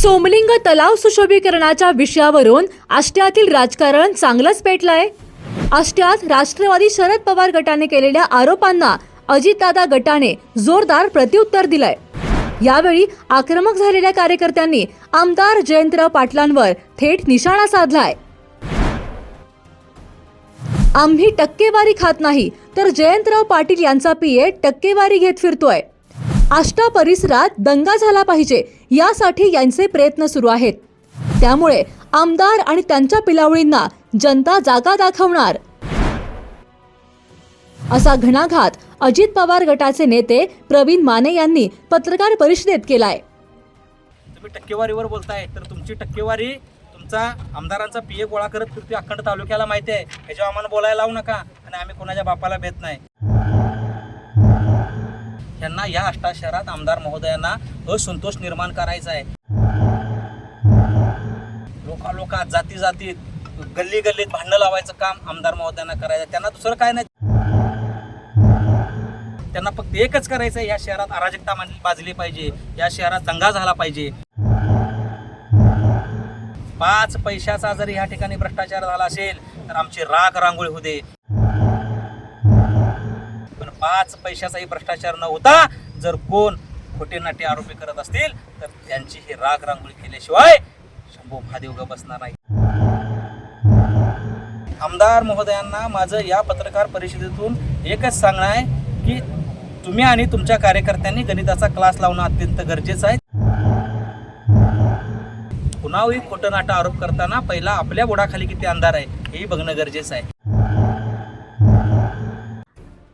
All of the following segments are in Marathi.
सोमलिंग तलाव सुशोभीकरणाच्या विषयावरून आष्ट्यातील राजकारण चांगलंच पेटलंय. आष्ट्यात राष्ट्रवादी शरद पवार गटाने केलेल्या आरोपांना अजितदादा गटाने जोरदार प्रत्युत्तर दिलंय. यावेळी आक्रमक झालेल्या कार्यकर्त्यांनी आमदार जयंतराव पाटलांवर थेट निशाणा साधलाय. आम्ही टक्केवारी खात नाही तर जयंतराव पाटील यांचा पीए टक्केवारी घेत फिरतोय. आष्टा परिसरात दंगा झाला पाहिजे यासाठी यांचे प्रयत्न सुरू आहेत. त्यामुळे आमदार आणि त्यांच्या पिलावळींना जनता जागा दाखवणार. असा घणाघात अजित पवार गटाचे नेते प्रवीण माने यांनी पत्रकार परिषदेत केलाय. तुम्ही टक्केवारीवर बोलताय तर तुमची टक्केवारी तुमचा आमदारांचा पीए गोळा करत फिरते अखंड तालुक्याला माहिती आहे. ह्याच्यावर आम्हाला बोलायला लावू नका आणि आम्ही कोणाच्या बापाला भेट नाही. यांना या अष्टा शहरात आमदार महोदयांना असंतोष निर्माण करायचा आहे. लोकालोकात जाती जातीत गल्ली गल्लीत भांडणं लावायचं काम आमदार महोदयांना करायचं त्यांना दुसरं काय नाही. त्यांना फक्त एकच करायचं आहे या शहरात अराजकता मांडली बाजली पाहिजे. या शहरात दंगा झाला पाहिजे. पाच पैशाचा जर ह्या ठिकाणी भ्रष्टाचार झाला असेल तर आमची राख रांगोळी होऊ दे. पाच पैशाचाही भ्रष्टाचार न होता जर कोण खोटे नाटे आरोपी करत असतील तर त्यांची ही राग रांगोळी केल्याशिवाय शंभू महादेव ग बसणार नाही. आमदार महोदयांना माझं या पत्रकार परिषदेतून एकच सांगणं आहे की तुम्ही आणि तुमच्या कार्यकर्त्यांनी गणिताचा क्लास लावणं अत्यंत गरजेचं आहे. कुणावरही खोटं नाटं आरोप करताना पहिला आपल्या बुडाखाली किती अंधार आहे हेही बघणं गरजेचं आहे.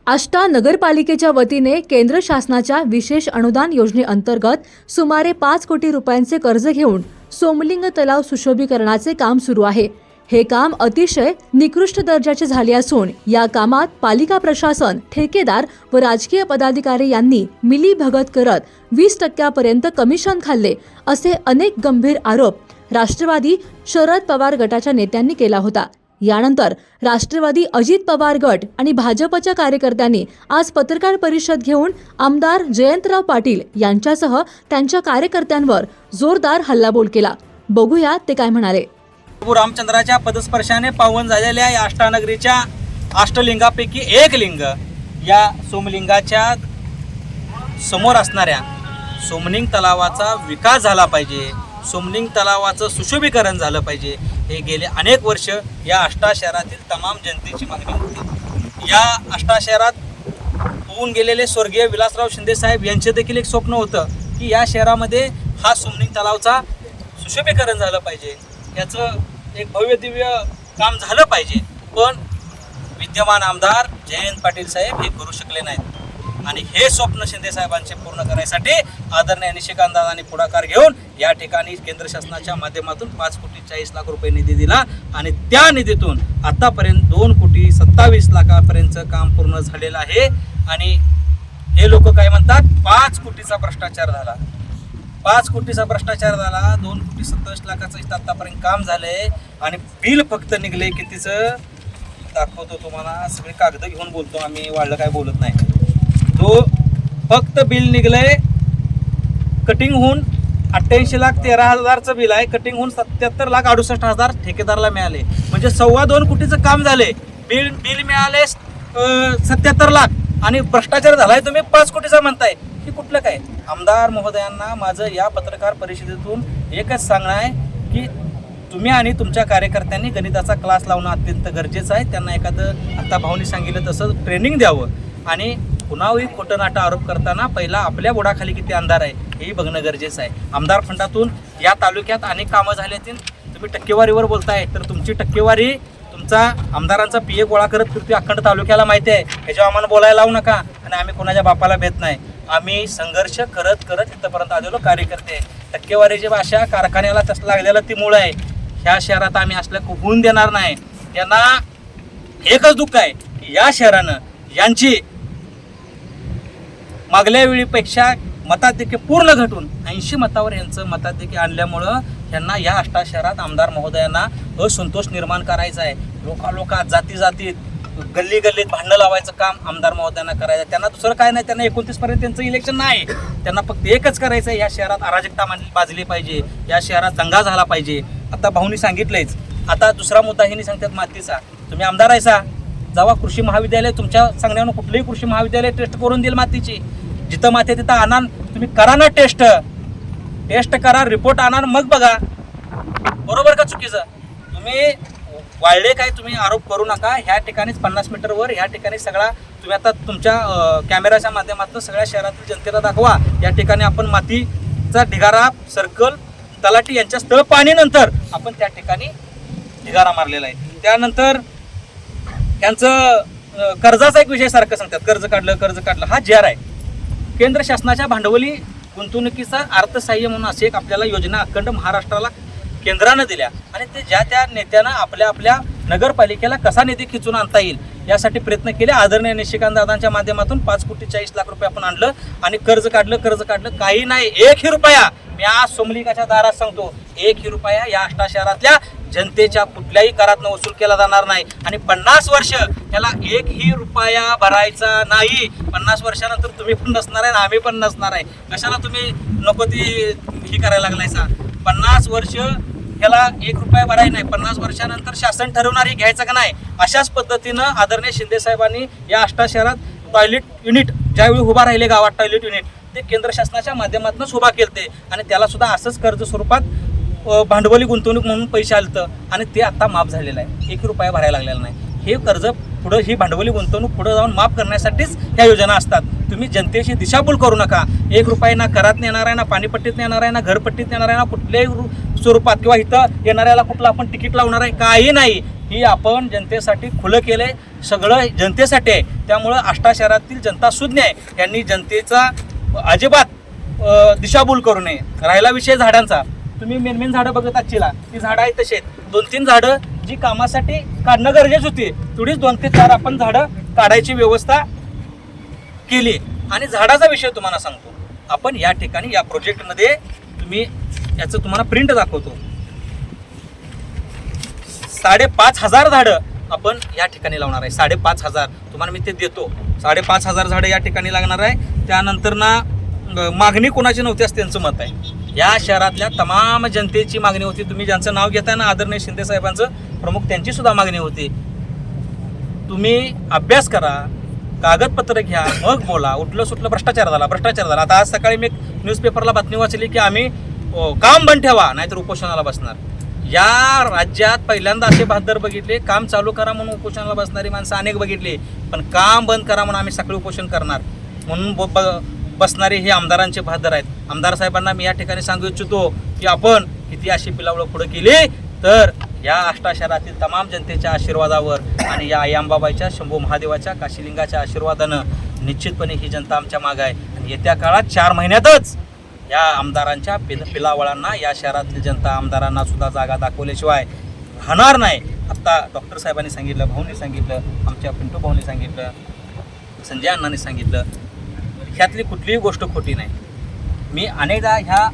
आष्टा नगरपालिकेच्या वतीने केंद्र शासनाच्या विशेष अनुदान योजनेअंतर्गत सुमारे पाच कोटी रुपयांचे कर्ज घेऊन सोमलिंग तलाव सुशोभीकरणाचे काम सुरू आहे. हे काम अतिशय निकृष्ट दर्जाचे झाले असून या कामात पालिका प्रशासन ठेकेदार व राजकीय पदाधिकारी यांनी मिलीभगत करत वीस टक्क्यापर्यंत कमिशन खाल्ले असे अनेक गंभीर आरोप राष्ट्रवादी शरद पवार गटाच्या नेत्यांनी केला होता. यानंतर राष्ट्रवादी अजित पवार गट आणि भाजपच्या कार्यकर्त्यांनी आज पत्रकार परिषद घेऊन आमदार जयंतराव पाटील यांच्यासह त्यांच्या कार्यकर्त्यांवर जोरदार हल्लाबोल केला. बघूया ते काय म्हणाले. रामचंद्राच्या पदस्पर्शाने पावन झालेल्या या अष्टानगरीच्या अष्टलिंगापैकी एक लिंग या सोमलिंगाच्या समोर असणाऱ्या सोमलिंग तलावाचा विकास झाला पाहिजे. सोमलिंग तलावाचं सुशोभीकरण झालं पाहिजे. हे गेले अनेक वर्ष या अष्टा शहरातील तमाम जनतेची मागणी होती. या अष्टा शहरात होऊन गेलेले स्वर्गीय विलासराव शिंदेसाहेब यांचे देखील एक स्वप्न होतं की या शहरामध्ये हा सोमलिंग तलावचा सुशोभीकरण झालं पाहिजे. याचं एक भव्य दिव्य काम झालं पाहिजे. पण विद्यमान आमदार जयंत पाटील साहेब हे करू शकले नाहीत. आणि हे स्वप्न शिंदे साहेबांचे पूर्ण करण्यासाठी आदरणीय निशिकांतदादांनी पुढाकार घेऊन या ठिकाणी केंद्र शासनाच्या माध्यमातून पाच कोटी चाळीस लाख रुपये निधी दिला. आणि त्या निधीतून आतापर्यंत दोन कोटी सत्तावीस लाखापर्यंतचं काम पूर्ण झालेलं आहे. आणि हे लोक काय म्हणतात? पाच कोटीचा भ्रष्टाचार झाला. पाच कोटीचा भ्रष्टाचार झाला. दोन कोटी सत्तावीस लाखाचं इथं आतापर्यंत काम झालंय. आणि बिल फक्त निघले कितीचं दाखवतो तुम्हाला सगळे कागद घेऊन बोलतो आम्ही वाढलं काय बोलत नाही. जो फक्त बिल निघलंय. कटिंग होऊन अठ्ठ्याऐंशी लाख तेरा हजारचं बिल आहे. कटिंग होऊन सत्याहत्तर लाख अडुसष्ट हजार ठेकेदाराला मिळाले. म्हणजे सव्वा दोन कोटीचं काम झाले. बिल बिल मिळाले सत्याहत्तर लाख. आणि भ्रष्टाचार झालाय तुम्ही पाच कोटीचा म्हणताय. की कुठलं काय? आमदार महोदयांना माझं या पत्रकार परिषदेतून एकच सांगणं आहे की तुम्ही आणि तुमच्या कार्यकर्त्यांनी गणिताचा क्लास लावणं अत्यंत गरजेचं आहे. त्यांना एखादं आता भाऊनी सांगितलं तसं ट्रेनिंग द्यावं. आणि कुणावरही खोटं नाटं आरोप करताना पहिला आपल्या बुडाखाली किती अंधार आहे हेही बघणं गरजेचं आहे. आमदार फंडातून या तालुक्यात अनेक कामं झाली असतील. तुम्ही टक्केवारीवर बोलताय तर तुमची टक्केवारी तुमचा आमदारांचा पी ए गोळा करत फिरतोय अखंड तालुक्याला माहिती आहे. ह्याच्यावर आम्हाला बोलायला लावू नका आणि आम्ही कोणाच्या बापाला भेट नाही. आम्ही संघर्ष करत करत इथंपर्यंत आलेलो कार्यकर्ते. टक्केवारीची भाषा कारखान्याला तसं लागलेलं ती मूळ आहे. ह्या शहरात आम्ही असलं होऊन देणार नाही. यांना एकच दुःख आहे. की या शहरानं यांची मागल्या वेळीपेक्षा मताधिक्य पूर्ण घटून ऐंशी मतावर यांचं मताधिक्य आणल्यामुळं यांना या अष्टा शहरात आमदार महोदयांना असंतोष निर्माण करायचा आहे. लोका लोकात जाती जातीत गल्ली गल्लीत भांडणं लावायचं काम आमदार महोदयांना करायचं आहे. त्यांना दुसरं काय नाही त्यांना एकोणतीस पर्यंत त्यांचं इलेक्शन नाही. त्यांना फक्त एकच करायचं आहे या शहरात अराजकता मांडली बाजली पाहिजे. या शहरात दंगा झाला पाहिजे. आता भाऊनी सांगितलंयच. आता दुसरा मुद्दा हे सांगतात मातीचा. तुम्ही आमदार आहेसा? जावा कृषी महाविद्यालय तुमच्या सांगण्यानं कुठलंही कृषी महाविद्यालय टेस्ट करून देईल मातीची. जिथं माती आहे तिथं आणा तुम्ही करा ना टेस्ट टेस्ट करा रिपोर्ट आणा मग बघा. बरोबर का चुकीचं? तुम्ही वाळले काय तुम्ही आरोप करू नका. ह्या ठिकाणीच पन्नास मीटरवर ह्या ठिकाणी सगळा तुम्ही आता तुमच्या कॅमेराच्या माध्यमातून सगळ्या शहरातील जनतेला दाखवा. या ठिकाणी आपण मातीचा ढिगारा सर्कल तलाठी यांच्या स्थळ पाणीनंतर आपण त्या ठिकाणी ढिगारा मारलेला आहे. त्यानंतर त्यांचं कर्जाचा एक विषय सारखं सांगतात. कर्ज काढलं कर्ज काढलं. हा जर आहे. केंद्र शासनाच्या भांडवली गुंतवणुकीचा अर्थसहाय्य म्हणून अशी एक आपल्याला योजना अखंड महाराष्ट्राला केंद्रानं दिल्या. आणि ते ज्या त्या नेत्यानं आपल्या आपल्या नगरपालिकेला कसा निधी खिचून आणता येईल यासाठी प्रयत्न केले. आदरणीय निशिकांत दादांच्या माध्यमातून पाच कोटी चाळीस लाख रुपये आपण आणलं. आणि कर्ज काढलं कर्ज काढलं. काही नाही. एकही रुपया. मी आज सोमलिकाच्या दारात सांगतो. एकही रुपया या अष्टा शहरातल्या जनतेच्या कुठल्याही करातनं वसूल केला जाणार नाही. आणि पन्नास वर्ष याला एकही रुपया भरायचा नाही. पन्नास वर्षानंतर तुम्ही पण नसणार आहे ना आम्ही पण नसणार आहे. कशाला तुम्ही नको ती ही करायला लागलायसा पन्नास वर्ष त्याला एक रुपया भराय नाही. पन्नास वर्षानंतर शासन ठरवणार हे घ्यायचं का नाही? अशाच पद्धतीनं आदरणीय शिंदे साहेबांनी या अष्टा शहरात टॉयलेट युनिट ज्यावेळी उभा राहिले गावात टॉयलेट युनिट ते केंद्र शासनाच्या माध्यमातूनच उभा केलते. आणि त्याला सुद्धा असंच कर्ज स्वरूपात भांडवली गुंतवणूक म्हणून पैसे आलतं आणि ते आता माफ झालेलं आहे. एक रुपया भरायला लागलेला नाही. हे कर्ज पुढं ही भांडवली गुंतवणूक पुढं जाऊन माफ करण्यासाठीच ह्या योजना असतात. तुम्ही जनतेशी दिशाभूल करू नका. एक रुपया ना करात येणार आहे ना पाणीपट्टीत नेणार आहे ना घरपट्टीत येणार आहे ना कुठल्याही स्वरूपात किंवा इथं येणाऱ्याला कुठलं आपण तिकीट लावणार आहे काही नाही. ही आपण जनतेसाठी खुलं केलंय. सगळं जनतेसाठी आहे. त्यामुळं आष्टा शहरातील जनता सुज्ञ आहे. यांनी जनतेचा अजिबात दिशाभूल करू नये. राहिला विषय झाडांचा. तुम्ही मेन मेन झाडं बघत आजचीला ती झाडं आहेत तशी आहेत. दोन तीन झाडं जी कामासाठी काढणं गरजेच होती. थोडीच दोन ते चार आपण झाडं काढायची व्यवस्था केली. आणि झाडाचा विषय तुम्हाला सांगतो. आपण या ठिकाणी या प्रोजेक्टमध्ये तुम्ही याचं तुम्हाला प्रिंट दाखवतो. साडेपाच हजार झाडं आपण या ठिकाणी लावणार आहे. साडेपाच हजार. तुम्हाला मी ते देतो. साडेपाच हजार झाडं या ठिकाणी लागणार आहे. त्यानंतर ना मागणी कोणाची नव्हती असं त्यांचं मत आहे. या शहरातल्या तमाम जनतेची मागणी होती. तुम्ही ज्यांचं नाव घेताय ना आदरणीय शिंदे साहेबांचं प्रमुख त्यांची सुद्धा मागणी होती. तुम्ही अभ्यास करा कागदपत्र घ्या मग बोला. उठलं सुटलं भ्रष्टाचार झाला भ्रष्टाचार झाला. आता आज सकाळी मी न्यूजपेपरला बातमी वाचली की आम्ही काम बंद ठेवा नाहीतर उपोषणाला बसणार. या राज्यात पहिल्यांदा असे बहादर बघितले काम चालू करा म्हणून उपोषणाला बसणारी माणसं अनेक बघितली. पण काम बंद करा म्हणून आम्ही सगळे उपोषण करणार. म्हणून ब- ब- बसणारे हे आमदारांचे बहादर आहेत. आमदार साहेबांना मी या ठिकाणी सांगू इच्छितो की आपण किती अशी पिलावळं पुढे केली तर या अष्टा शहरातील तमाम जनतेच्या आशीर्वादावर आणि या आयांबाबाईच्या शंभू महादेवाच्या काशीलिंगाच्या आशीर्वादानं निश्चितपणे ही जनता आमच्या माग आहे. आणि येत्या काळात चार महिन्यातच या आमदारांच्या पिल पिलावळांना या शहरातील जनता आमदारांना सुद्धा जागा दाखवल्याशिवाय राहणार नाही. आत्ता डॉक्टर साहेबांनी सांगितलं भाऊंनी सांगितलं आमच्या पिंटू भाऊनी सांगितलं संजय अण्णांनी सांगितलं ह्यातली कुठलीही गोष्ट खोटी नाही. मी अनेकदा ह्या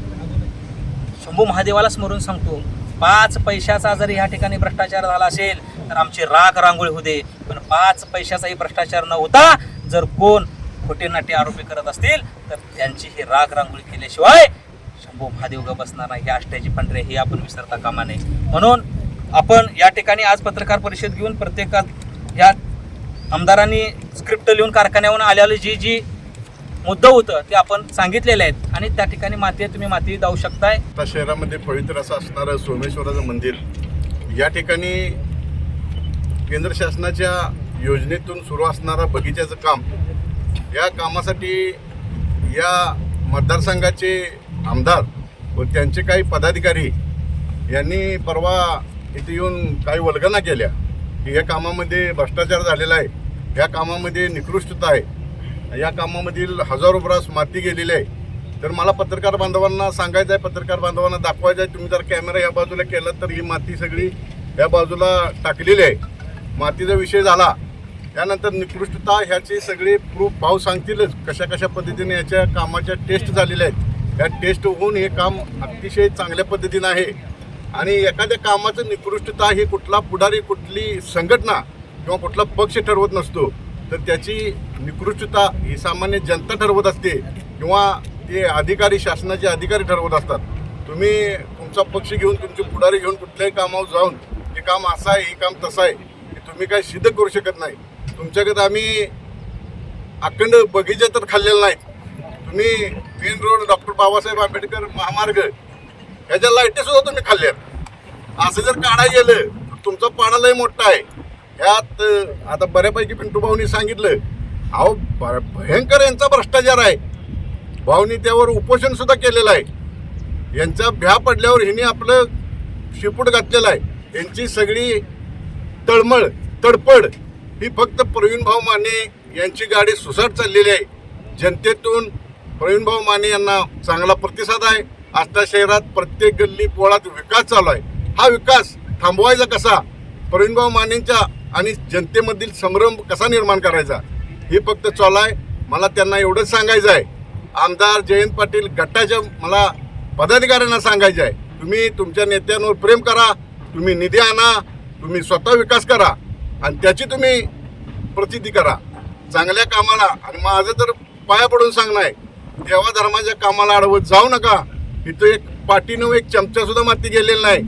शंभू महादेवाला स्मरून सांगतो पाच पैशाचा जर ह्या ठिकाणी भ्रष्टाचार झाला असेल तर आमची राख रांगोळी होते पण पाच पैशाचाही भ्रष्टाचार न होता जर कोण खोटे नाटे आरोपी करत असतील तर त्यांची ही राख रांगोळी केल्याशिवाय शंभू महादेव ग बसणार नाही. ही आष्ट्याची पांढरे हे आपण विसरता कामा नये. म्हणून आपण या ठिकाणी आज पत्रकार परिषद घेऊन प्रत्येकात या आमदारांनी स्क्रिप्ट लिहून कारखान्याहून आलेलं जी जी मुद्दा होतं ते आपण सांगितलेले आहेत. आणि त्या ठिकाणी माती तुम्ही माती जाऊ शकताय. आता शहरामध्ये पवित्र असं असणारं सोमेश्वराचं मंदिर या ठिकाणी केंद्र शासनाच्या योजनेतून सुरू असणारं बगीच्याचं काम या कामासाठी या मतदारसंघाचे आमदार व त्यांचे काही पदाधिकारी यांनी परवा इथे येऊन काही वल्गना केल्या की या कामामध्ये भ्रष्टाचार झालेला आहे. या कामामध्ये निकृष्टता आहे. या कामामधील हजारो ब्रास माती गेलेली आहे. तर मला पत्रकार बांधवांना सांगायचं आहे पत्रकार बांधवांना दाखवायचं आहे. तुम्ही जर कॅमेरा या बाजूला केला तर ही माती सगळी या बाजूला टाकलेली आहे. मातीचा विषय झाला. त्यानंतर निकृष्टता ह्याची सगळे प्रूफ भाव सांगतीलच. कशा कशा पद्धतीने याच्या कामाच्या टेस्ट झालेल्या आहेत. या टेस्ट होऊन हे काम अतिशय चांगल्या पद्धतीनं आहे. आणि एखाद्या कामाचं निकृष्टता ही कुठला पुढारी कुठली संघटना किंवा कुठला पक्ष ठरवत नसतो. तर त्याची निकृष्टता ही सामान्य जनता ठरवत असते किंवा ते अधिकारी शासनाचे अधिकारी ठरवत असतात. तुम्ही तुमचा पक्ष घेऊन तुमचे पुढारी घेऊन कुठल्याही कामावर जाऊन हे काम असं आहे हे काम तसं आहे हे तुम्ही काय सिद्ध करू शकत नाही. तुमच्याकडे आम्ही अखंड बगीचा तर खाल्लेला नाही तुम्ही main road doctor Babasaheb Ambedkar महामार्ग ह्याच्या लाईटी सुद्धा तुम्ही खाल्ल्यात. असं जर काढायला गेलं तर तुमचा पाडालाही लय मोठा आहे. यात आता बऱ्यापैकी पिंटू भाऊनी सांगितलं अहो भ- भयंकर यांचा भ्रष्टाचार आहे. भाऊनी त्यावर उपोषण सुद्धा केलेलं आहे. यांचा भ्या पडल्यावर हिने आपलं शिपूट घातलेलं आहे. यांची सगळी तळमळ तडपड ही फक्त प्रवीण भाऊ माने यांची गाडी सुसाट चाललेली आहे. जनतेतून प्रवीण भाऊ माने यांना चांगला प्रतिसाद आहे. आजच्या शहरात प्रत्येक गल्ली पोळात विकास चालू आहे. हा विकास थांबवायचा कसा? प्रवीणभाऊ मानेंच्या आणि जनतेमधील संभ्रम कसा निर्माण करायचा हे फक्त चालू आहे मला त्यांना एवढंच सांगायचं आहे. आमदार जयंत पाटील गटाच्या मला पदाधिकाऱ्यांना सांगायचं आहे. तुम्ही तुमच्या नेत्यांवर प्रेम करा तुम्ही निधी आणा तुम्ही स्वतः विकास करा आणि त्याची तुम्ही प्रसिद्धी करा. चांगल्या कामाला आणि माझं तर पाया पडून सांगणं आहे. देवा धर्माच्या कामाला अडवत जाऊ नका. इथं एक पाठीनं एक चमचा सुद्धा माती गेलेली नाही.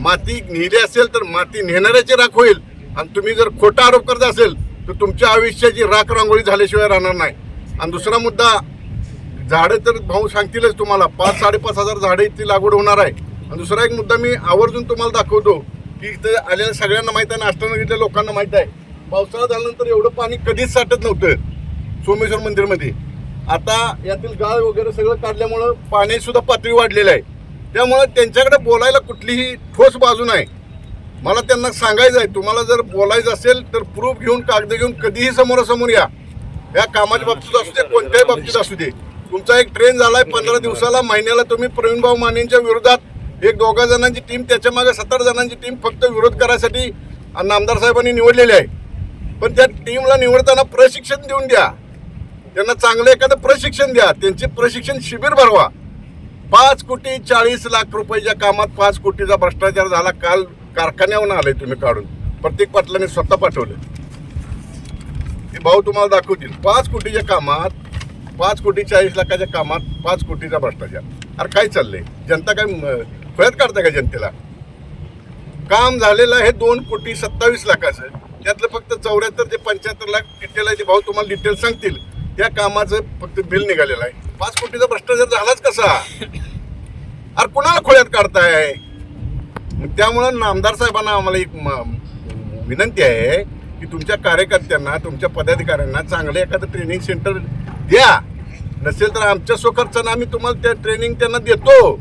माती नेली असेल तर माती नेणाऱ्याची राख होईल. आणि तुम्ही जर खोटा आरोप करत असेल तर तुमच्या आयुष्याची राख रांगोळी झाल्याशिवाय राहणार नाही. आणि दुसरा मुद्दा झाडं तर भाऊ सांगतीलच तुम्हाला पाच साडेपाच हजार झाडं इथली लागवड होणार आहे. आणि दुसरा एक मुद्दा मी आवर्जून तुम्हाला दाखवतो की इथं आलेल्या सगळ्यांना माहीत आहे नाश्ता लोकांना माहीत आहे पावसाळा झाल्यानंतर एवढं पाणी कधीच साठत नव्हतं सोमेश्वर मंदिरमध्ये. आता यातील गाळ वगैरे सगळं काढल्यामुळं पाण्याची सुद्धा पातळी वाढलेलं आहे. त्यामुळं त्यांच्याकडे बोलायला कुठलीही ठोस बाजू नाही. मला त्यांना सांगायचं आहे तुम्हाला जर बोलायचं असेल तर प्रूफ घेऊन कागद घेऊन कधीही समोरासमोर या. या कामाच्या बाबतीत असू दे कोणत्याही बाबतीत असू दे. तुमचा एक ट्रेन झालाय पंधरा दिवसाला महिन्याला तुम्ही प्रवीणभाऊ मानेंच्या विरोधात एक दोघा जणांची टीम त्याच्यामागे सत्तर जणांची टीम फक्त विरोध करायसाठी आमदार साहेबांनी निवडलेली आहे. पण त्या टीमला निवडताना प्रशिक्षण देऊन द्या. त्यांना चांगलं एखादं प्रशिक्षण द्या. त्यांचे प्रशिक्षण शिबिर भरवा. पाच कोटी चाळीस लाख रुपयाच्या कामात पाच कोटीचा भ्रष्टाचार झाला. काल कारखान्यावरून आले तुम्ही काढून. प्रत्येक पाटलाने स्वतः पाठवलं. हे भाऊ तुम्हाला दाखवतील. पाच कोटीच्या कामात पाच कोटी चाळीस लाखाच्या कामात पाच कोटीचा भ्रष्टाचार. अरे काय चाललंय? जनता काय म- काढता का जनतेला? काम झालेलं आहे दोन कोटी सत्तावीस लाखाचं. त्यातलं फक्त चौऱ्याहत्तर ते पंच्याहत्तर लाख डिटेल आहे ते भाऊ तुम्हाला डिटेल सांगतील. त्या कामाचं फक्त बिल निघालेलं आहे. पाच कोटीचा भ्रष्टाचार झालाच कसा? अरे कुणाला खोळ्यात काढताय? त्यामुळं नामदार साहेबांना आम्हाला एक म- विनंती आहे की तुमच्या कार्यकर्त्यांना तुमच्या पदाधिकाऱ्यांना चांगलं एखादं ट्रेनिंग सेंटर द्या. नसेल तर आमच्या स्वखर्चानं आम्ही तुम्हाला त्या ट्रेनिंग त्यांना देतो.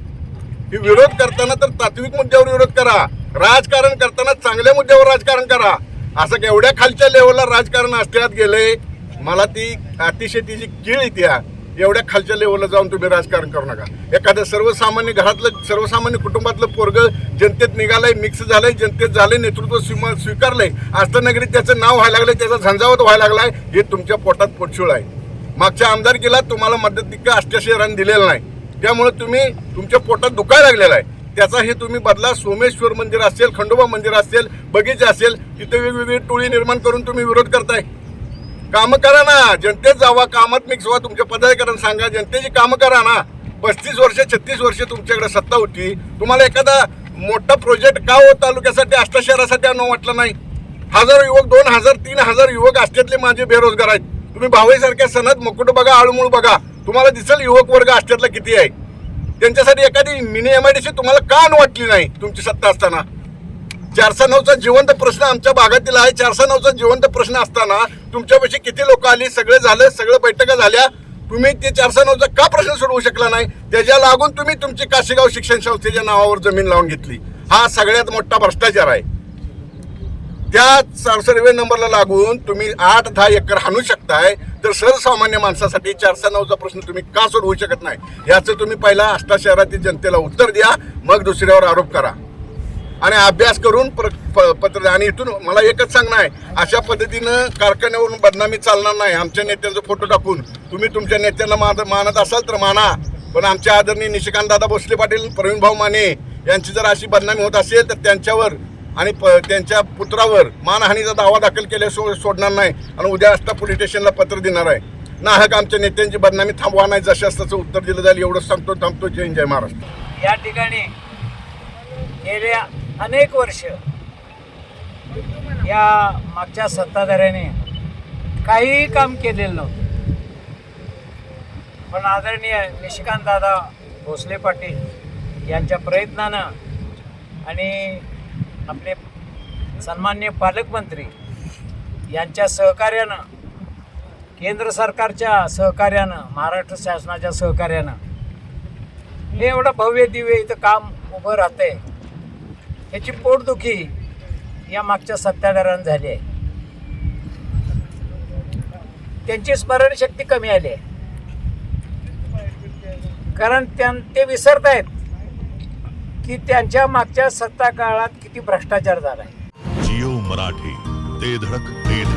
ही विरोध करताना तर तात्विक मुद्द्यावर विरोध करा. राजकारण करताना चांगल्या मुद्द्यावर राजकारण करा. असं एवढ्या खालच्या लेवलला राजकारण असल्यात गेलंय. मला ती अतिशय तिची कीळ येते एवढ्या खालच्या लेवलला जाऊन तुम्ही राजकारण करू नका. एखादं सर्वसामान्य घरातलं सर्वसामान्य कुटुंबातलं पोरग जनतेत निघालंय मिक्स झालंय जनतेत झालंय नेतृत्व स्वीम- स्वीकारलंय. आस्थानगरीत त्याचं नाव व्हायला लागलंय त्याचा झंझावत व्हायला लागलाय हे तुमच्या पोटात पोटशूळ आहे. मागच्या आमदारकीला तुम्हाला मदत अष्ट्या रन दिलेलं नाही. त्यामुळे तुम्ही तुमच्या पोटात दुखायला लागलेला आहे. त्याचा हे तुम्ही बदला सोमेश्वर मंदिर असेल खंडोबा मंदिर असेल बगीचा असेल तिथे वेगवेगळी टोळी निर्माण करून तुम्ही विरोध करताय. कामं करा ना. जनतेत जावा कामात मिक्स व्हा. तुमच्या पदाधिकाऱ्यांना सांगा जनतेची कामं करा ना. पस्तीस वर्ष छत्तीस वर्ष तुमच्याकडे सत्ता होती. तुम्हाला एखादा मोठा प्रोजेक्ट का हो तालुक्यासाठी आष्टा शहरासाठी आणू वाटलं नाही. हजार युवक दोन हजार तीन हजार युवक आष्ट्यातले माझे बेरोजगार आहेत. तुम्ही भावाईसारख्या सणात मुकुट बघा आळूमूळ बघा. तुम्हाला दिसेल युवक वर्ग आष्ट्यातला किती आहे. त्यांच्यासाठी एखादी mini M I D C तुम्हाला का आणू वाटली नाही तुमची सत्ता असताना? चारशे नऊचा जिवंत प्रश्न आमच्या भागातील आहे. चारशे नऊचा जिवंत प्रश्न असताना तुमच्यापाशी किती लोक आली? सगळं झालं सगळं बैठका झाल्या. तुम्ही ते चारशे नऊचा का प्रश्न सोडवू शकला नाही? त्याच्या लागून तुम्ही तुमची काशीगाव शिक्षण संस्थेच्या नावावर जमीन लावून घेतली. हा सगळ्यात मोठा भ्रष्टाचार आहे. त्या सर्वे नंबरला लागून तुम्ही आठ दहा एकर हाणू शकताय. तर सर्वसामान्य माणसासाठी चारशे नऊचा प्रश्न तुम्ही का सोडवू शकत नाही? याचं तुम्ही पहिला आष्टा शहरातील जनतेला उत्तर द्या. मग दुसऱ्यावर आरोप करा. आणि अभ्यास करून प्र- प- पत्र आणि इथून मला एकच सांगणं आहे अशा पद्धतीनं कारखान्यावरून बदनामी चालणार नाही. आमच्या नेत्यांचा फोटो टाकून तुम्ही तुमच्या नेत्यांना मान मानत असाल तर माना. पण आमच्या आदरणीय निशिकांत दादा भोसले पाटील प्रवीण भाऊ माने यांची जर अशी बदनामी होत असेल तर त्यांच्यावर आणि प त्यांच्या पुत्रावर मानहानीचा दावा दाखल केल्या सो सोडणार नाही आणि उद्या असता पोलीस स्टेशनला पत्र देणार आहे. नाहक आमच्या नेत्यांची बदनामी थांबवा नाही जशा तसं उत्तर दिलं जाईल एवढंच सांगतो थांबतो. जय जय महाराष्ट्र. या ठिकाणी गेल्या अनेक वर्ष या मागच्या सत्ताधाऱ्याने काहीही काम केलेलं नव्हतं. पण आदरणीय निशिकांत दादा भोसले पाटील यांच्या प्रयत्नानं आणि आपले सन्मान्य पालकमंत्री यांच्या सहकार्यानं केंद्र सरकारच्या सहकार्यानं महाराष्ट्र शासनाच्या सहकार्यानं हे एवढं भव्य दिव्य इथं काम उभं राहतंय. याची पोटदुखी या मागच्या सत्ताधाऱ्यांना झाली आहे. त्यांची स्मरणशक्ती कमी आली आहे. कारण त्यां ते विसरत आहेत की त्यांच्या मागच्या सत्ता काळात किती भ्रष्टाचार झाला आहे जिओ मराठी ते धडक ते धडक.